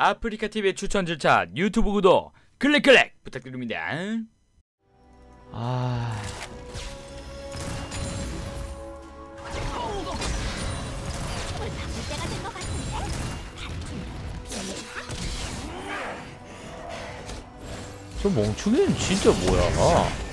아프리카 TV의 추천 절차 유튜브 구독 클릭 클릭 부탁드립니다. 아. 저 멍충이는 진짜 뭐야?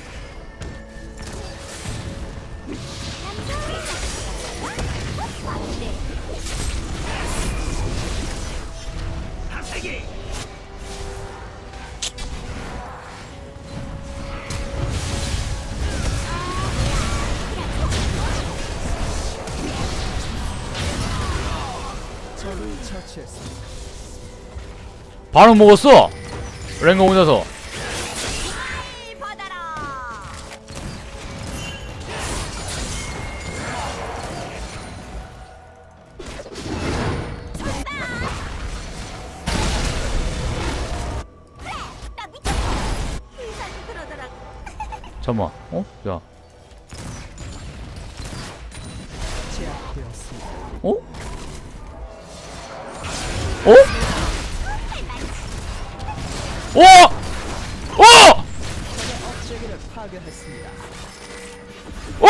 바로 먹었어. 랭거 혼자서. 그러더라고. 잠만. 어? 야. 어? 어? 업체계를 파괴했습니다. 어?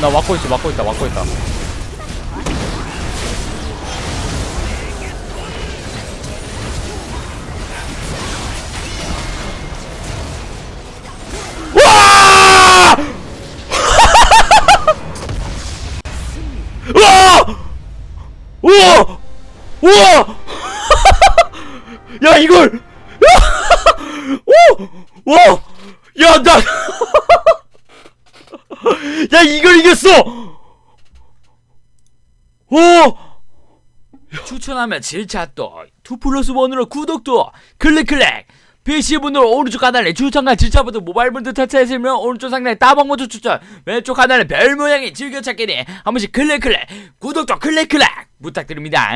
나 막고 있어, 막고 있다, 막고 있다. 우와! 우와! 야 이걸! 오! 와! 야 나! 야 이걸 이겼어! 오! 추천하면 질차도 2 플러스 1으로 구독도 클릭 클릭 PC분들 오른쪽 하단에 추천과 질차부터 모바일 분들 터치하시면 오른쪽 상단에 따봉 모드 추천 왼쪽 하단에 별 모양의 즐겨찾기니 한 번씩 클릭 클릭. 구독도 클릭 클릭 부탁드립니다